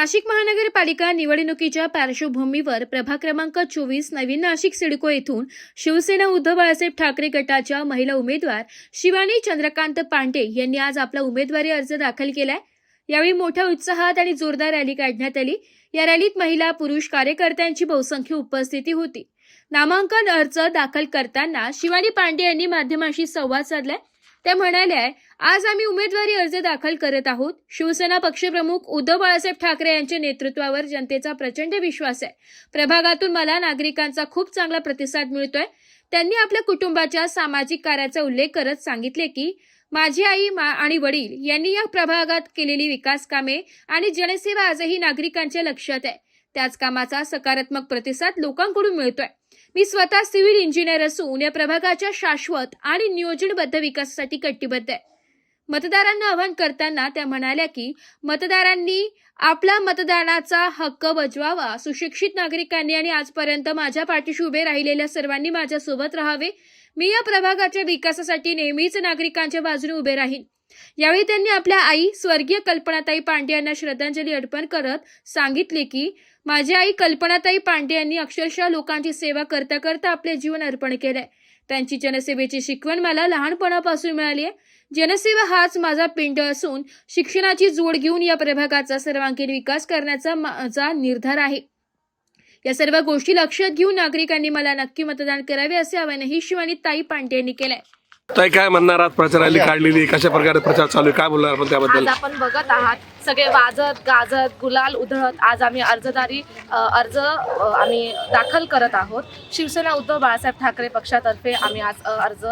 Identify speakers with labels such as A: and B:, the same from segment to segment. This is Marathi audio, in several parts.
A: नाशिक महानगरपालिका निवडणुकीच्या पार्श्वभूमीवर प्रभाग क्रमांक चोवीस नवीन नाशिक सिडको येथून शिवसेना उद्धव बाळासाहेब ठाकरे गटाच्या महिला उमेदवार शिवानी चंद्रकांत पांडे यांनी आज आपला उमेदवारी अर्ज दाखल केलाय. यावेळी मोठ्या उत्साहात आणि जोरदार रॅली काढण्यात आली. या रॅलीत महिला पुरुष कार्यकर्त्यांची बहुसंख्य उपस्थिती होती. नामांकन अर्ज दाखल करताना शिवानी पांडे यांनी माध्यमांशी संवाद साधलाय. त्या म्हणाल्या आज आम्ही उमेदवारी अर्ज दाखल करत आहोत. शिवसेना पक्षप्रमुख उद्धव बाळासाहेब ठाकरे यांच्या नेतृत्वावर जनतेचा प्रचंड विश्वास आहे. प्रभागातून मला नागरिकांचा खूप चांगला प्रतिसाद मिळतोय. त्यांनी आपल्या कुटुंबाच्या सामाजिक कार्याचा उल्लेख करत सांगितले की माझी आई मा आणि वडील यांनी या प्रभागात केलेली विकास कामे आणि जनसेवा आजही नागरिकांच्या लक्षात आहे. त्याच कामाचा सकारात्मक प्रतिसाद लोकांकडून मिळतोय. मी स्वतः सिव्हिल इंजिनियर असून या प्रभागाच्या शाश्वत आणि नियोजनबद्ध विकासासाठी कटिबद्ध आहे. मतदारांना आवाहन करताना त्या म्हणाल्या की मतदारांनी आपला मतदानाचा हक्क बजवावा सुशिक्षित नागरिकांनी आणि आजपर्यंत माझ्या पाठीशी उभे राहिलेल्या सर्वांनी माझ्यासोबत राहावे. मी या प्रभागाच्या विकासासाठी नेहमीच नागरिकांच्या बाजूने उभे राहीन. यावेळी त्यांनी आपल्या आई स्वर्गीय कल्पनाताई पांडे यांना श्रद्धांजली अर्पण करत सांगितले की माझी आई कल्पनाताई पांडे यांनी अक्षरशः लोकांची सेवा करता करता आपले जीवन अर्पण केलंय. त्यांची जनसेवेची शिकवण मला लहानपणापासून मिळाली आहे. जनसेवा हाच माझा पिंड असून शिक्षणाची जोड घेऊन या प्रभागाचा सर्वांगीण विकास करण्याचा माझा निर्धार आहे. या सर्व गोष्टी लक्षात घेऊन नागरिकांनी मला नक्की मतदान करावे असे आवाहनही शिवानी ताई पांडे यांनी केलंय.
B: ताई काय म्हणणार आहात? प्रचार रॅली काढलेली कशा प्रकारे प्रचार चालू आहे? काय बोलणार आपण त्याबद्दल?
C: आज आपण बघत आहात सगळे वाजत गाजत गुलाल उधळत आज आम्ही अर्जदारी अ, अर्ज अ, आम्ही दाखल करत आहोत. शिवसेना उद्धव बाळासाहेब ठाकरे पक्षातर्फे आम्ही आज अ, अर्ज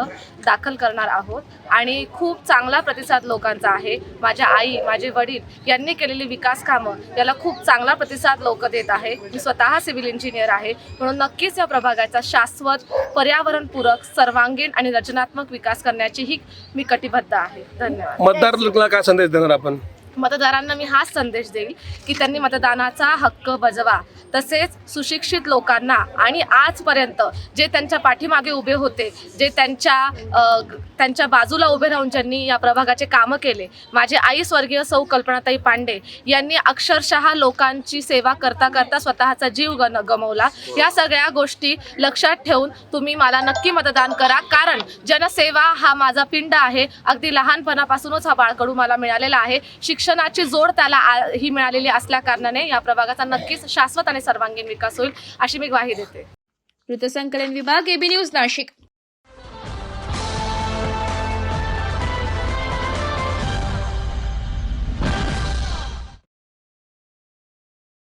C: दाखल करणार आहोत. आणि खूप चांगला प्रतिसाद लोकांचा आहे. माझ्या आई माझे वडील यांनी केलेली विकास कामं याला खूप चांगला प्रतिसाद लोक देत आहे. मी स्वतः सिव्हिल इंजिनियर आहे. म्हणून नक्कीच या प्रभागाचा शाश्वत पर्यावरणपूरक सर्वांगीण आणि रचनात्मक विकास करण्याचीही मी कटिबद्ध आहे. धन्यवाद.
B: मतदारांना काय संदेश देणार आपण?
C: मतदारांना मी हाच संदेश देईल की त्यांनी मतदानाचा हक्क बजवा. तसेच सुशिक्षित लोकांना आणि आजपर्यंत जे त्यांच्या पाठीमागे उभे होते जे त्यांच्या त्यांच्या बाजूला उभे राहून ज्यांनी या प्रभागाचे कामं केले माझे आई स्वर्गीय सौ कल्पनाताई पांडे यांनी अक्षरशः लोकांची सेवा करता करता स्वतःचा जीव गन गमवला. या सगळ्या गोष्टी लक्षात ठेवून तुम्ही मला नक्की मतदान करा. कारण जनसेवा हा माझा पिंड आहे. अगदी लहानपणापासूनच हा बाळकडू मला मिळालेला आहे. शिक्षणाची जोड त्याला ही मिळालेली असल्या कारणाने या प्रभागाचा नक्कीच शाश्वत आणि सर्वांगीण विकास होईल अशी मी ग्वाही देते.
A: वृत्तसंकलन विभाग एबी न्यूज नाशिक.